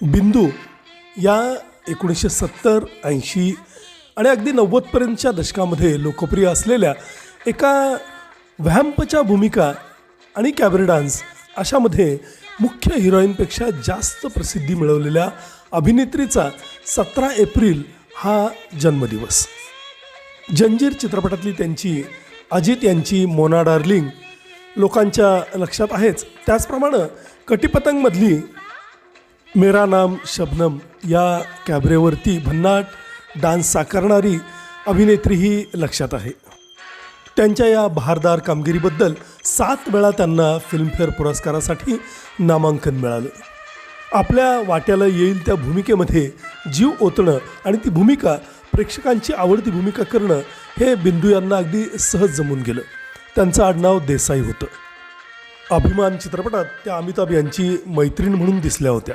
बिंदू या एकोणीसशे सत्तर ऐंशी आणि अगदी नव्वदपर्यंतच्या दशकामध्ये लोकप्रिय असलेल्या एका व्हॅम्पच्या भूमिका आणि कॅबरे डान्स अशामध्ये मुख्य हिरोईनपेक्षा जास्त प्रसिद्धी मिळवलेल्या अभिनेत्रीचा सतरा एप्रिल हा जन्मदिवस. जंजीर चित्रपटातली त्यांची अजित यांची मोना डार्लिंग लोकांच्या लक्षात आहेच. त्याचप्रमाणे कटीपतंगमधली मेरा नाम शबनम. या कॅबरेवरती भन्नाट डान्स साकारणारी अभिनेत्री ही लक्षात आहे. त्यांच्या या बहारदार कामगिरीबद्दल सात वेळा त्यांना फिल्मफेअर पुरस्कारासाठी नामांकन मिळालं. आपल्या वाट्याला येईल त्या भूमिकेमध्ये जीव ओतणं आणि ती भूमिका प्रेक्षकांची आवडती भूमिका करणं हे बिंदू यांना अगदी सहज जमून गेलं. त्यांचं आडनाव देसाई होतं. अभिमान चित्रपटात त्या अमिताभ यांची मैत्रीण म्हणून दिसल्या होत्या.